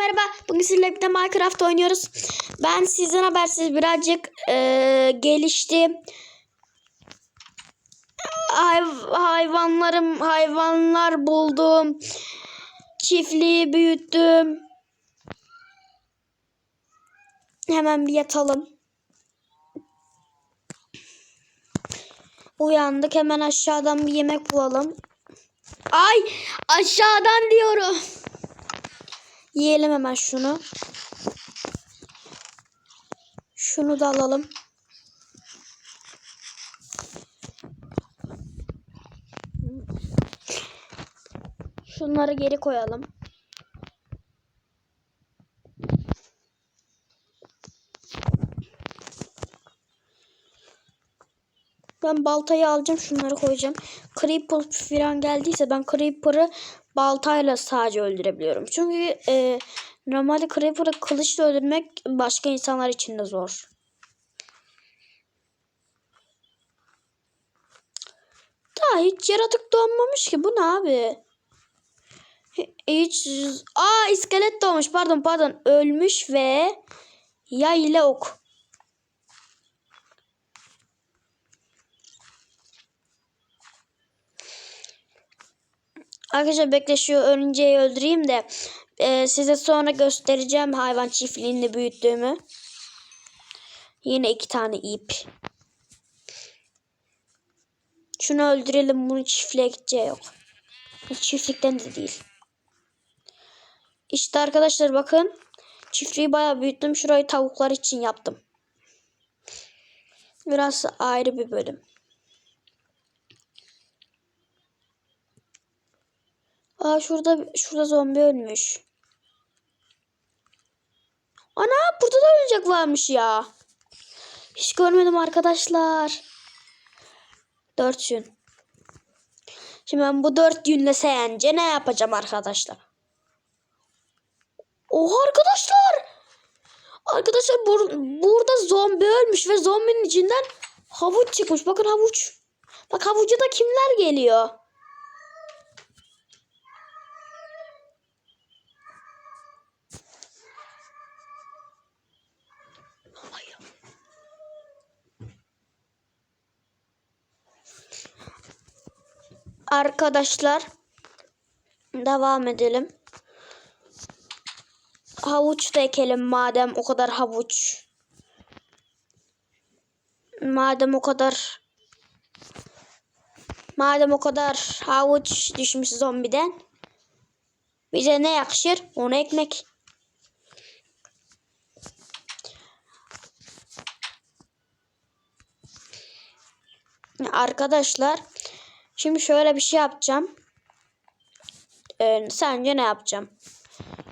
merhaba. Bugün sizinle birlikte Minecraft oynuyoruz. Ben sizden habersiz birazcık eee, geliştim. Hay- hayvanlarım, hayvanlar buldum. Çiftliği büyüttüm. Hemen bir yatalım. Uyandık hemen aşağıdan bir yemek bulalım. Ay aşağıdan diyorum. Yiyelim hemen şunu. Şunu da alalım. Şunları geri koyalım. Ben baltayı alacağım şunları koyacağım. Creeper falan geldiyse ben Creeper'ı baltayla sadece öldürebiliyorum. Çünkü e, normalde Creeper'ı kılıçla öldürmek başka insanlar için de zor. Daha hiç yaratık doğmamış ki. Bu ne abi? Hiç... Aa iskelet doğmuş. Pardon pardon. Ölmüş ve yay ile ok. Arkadaşlar bekle şu örümceği öldüreyim de e, size sonra göstereceğim hayvan çiftliğini büyüttüğümü. Yine iki tane ip. Şunu öldürelim. Bunun çiftliğe gideceği yok. Çiftlikten de değil. İşte arkadaşlar bakın. Çiftliği bayağı büyüttüm. Şurayı tavuklar için yaptım. Biraz ayrı bir bölüm. Aa şurada şurada zombi ölmüş. Ana burada da ölecek varmış ya. Hiç görmedim arkadaşlar. Dört gün. Şimdi ben bu dört günle seyence ne yapacağım arkadaşlar? Oha arkadaşlar. Arkadaşlar bur- burada zombi ölmüş ve zombinin içinden havuç çıkmış. Bakın havuç. Bak havucu da kimler geliyor? Arkadaşlar devam edelim. Havuç da ekelim madem o kadar havuç. Madem o kadar madem o kadar havuç düşmüş zombiden bize ne yakışır? Onu ekmek. Arkadaşlar şimdi şöyle bir şey yapacağım. Ee, sence ne yapacağım?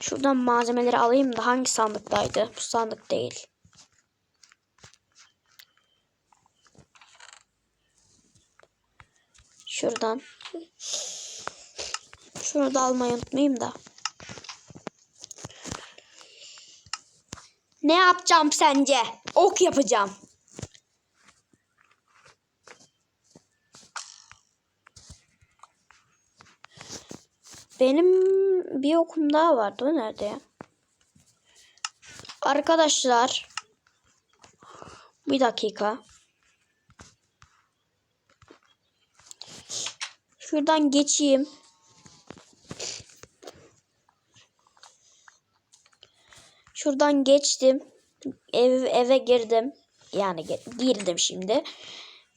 Şuradan malzemeleri alayım da hangi sandıktaydı? Bu sandık değil. Şuradan. Şunu da almayı unutmayayım da. Ne yapacağım sence? Ok yapacağım. Benim bir okum daha vardı. O nerede ya? Arkadaşlar. Bir dakika. Şuradan geçeyim. Şuradan geçtim. Ev, eve girdim. Yani girdim şimdi.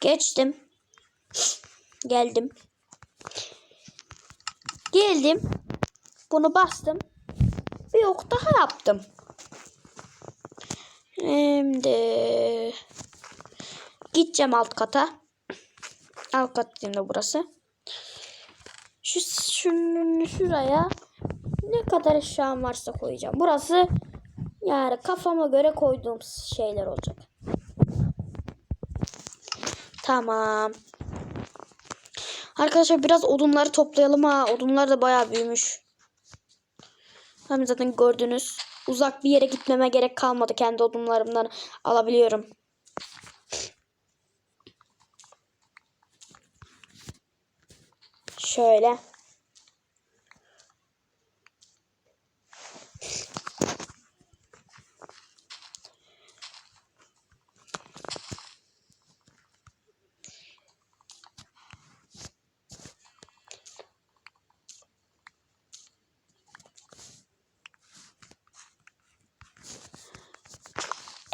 Geçtim. Geldim. Geldim. Bunu bastım. Bir ok daha yaptım. Şimdi gideceğim alt kata. Alt kat dediğimde burası. Şu şunun şuraya ne kadar eşyam varsa koyacağım. Burası yani kafama göre koyduğum şeyler olacak. Tamam. Arkadaşlar biraz odunları toplayalım ha. Odunlar da bayağı büyümüş. Hem zaten gördünüz. Uzak bir yere gitmeme gerek kalmadı. Kendi odunlarımdan alabiliyorum. Şöyle.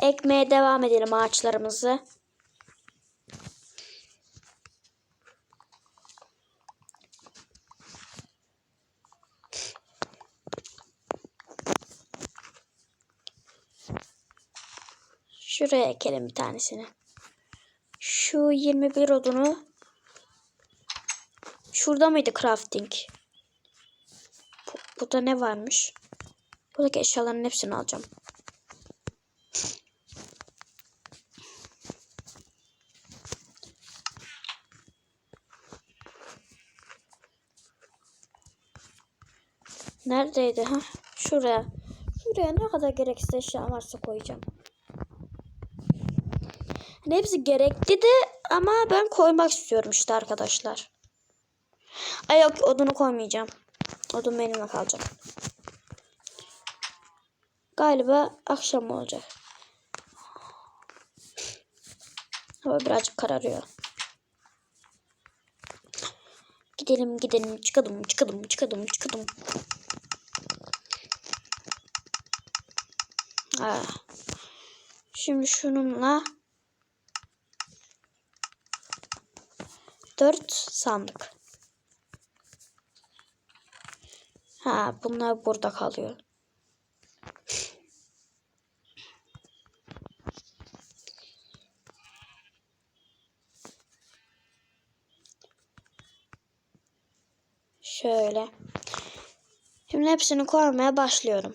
Ekmeye devam edelim ağaçlarımızı. Şuraya ekelim bir tanesini. Şu 21 odunu Şurada mıydı crafting? Bu, burada ne varmış? Buradaki eşyaların hepsini alacağım. Neredeydi ha? Şuraya. Şuraya ne kadar gereksiz eşya varsa koyacağım. Hani hepsi gerekli de ama ben koymak istiyorum işte arkadaşlar. Ay yok odunu koymayacağım. Odun benimle kalacak. Galiba akşam olacak. Hava birazcık kararıyor. Gidelim gidelim çıkalım çıkalım çıkalım çıkalım. Ha. Şimdi şununla dört sandık. Ha bunlar burada kalıyor. Şöyle. Şimdi hepsini koymaya başlıyorum.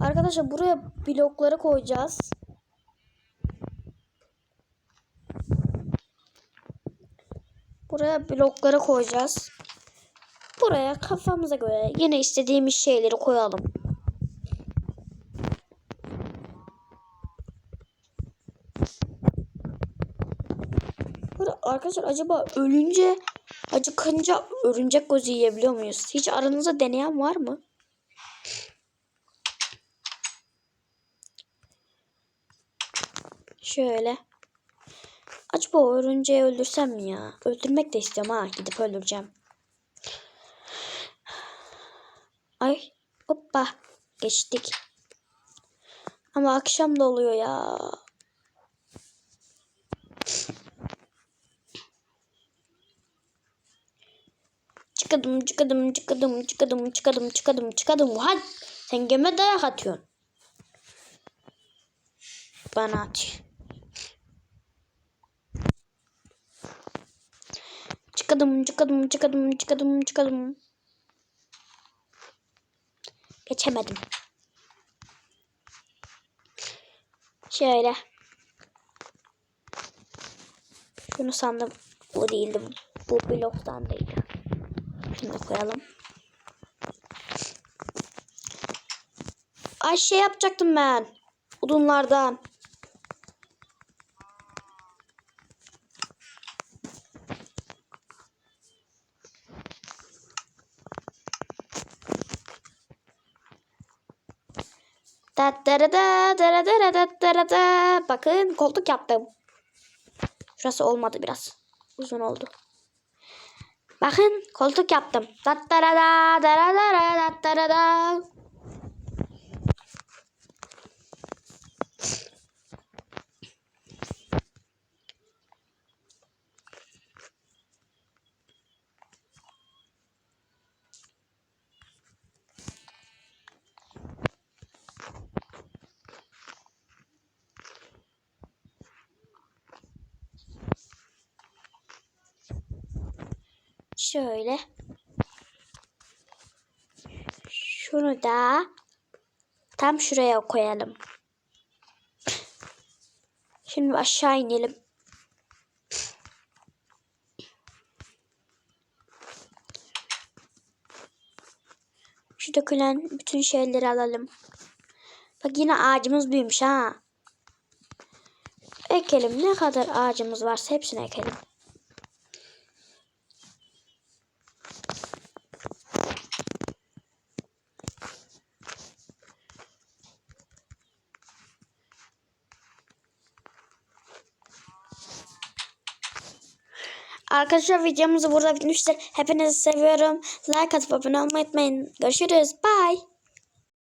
Arkadaşlar buraya blokları koyacağız. Buraya blokları koyacağız. Buraya kafamıza göre yine istediğimiz şeyleri koyalım. Arkadaşlar acaba ölünce acıkınca örümcek gözü yiyebiliyor muyuz? Hiç aranızda deneyen var mı? Şöyle. Acaba o örümceği öldürsem mi ya? Öldürmek de istiyorum ha. Gidip öldüreceğim. Ay hoppa geçtik. Ama akşam da oluyor ya. Çıkadım çıkadım çıkadım çıkadım çıkadım çıkadım çıkadım. Hadi sen geme dayak atıyorsun. Bana at. Çıkadım çıkadım çıkadım çıkadım çıkadım. Geçemedim. Şöyle. Şunu sandım. O değildi. Bu bloktan değil. Bunu koyalım. Ay şey yapacaktım ben. Odunlardan. Bakın koltuk yaptım. Şurası olmadı biraz. Uzun oldu. Bakın koltuk yaptım. Dattarada, daradara, dattarada. Şöyle. Şunu da tam şuraya koyalım. Şimdi aşağı inelim. Şu dökülen bütün şeyleri alalım. Bak yine ağacımız büyümüş ha. Ekelim ne kadar ağacımız varsa hepsini ekelim. Arkadaşlar videomuzu burada bitmiştir. Hepinizi seviyorum. Like atıp abone olmayı unutmayın. Görüşürüz. Bye.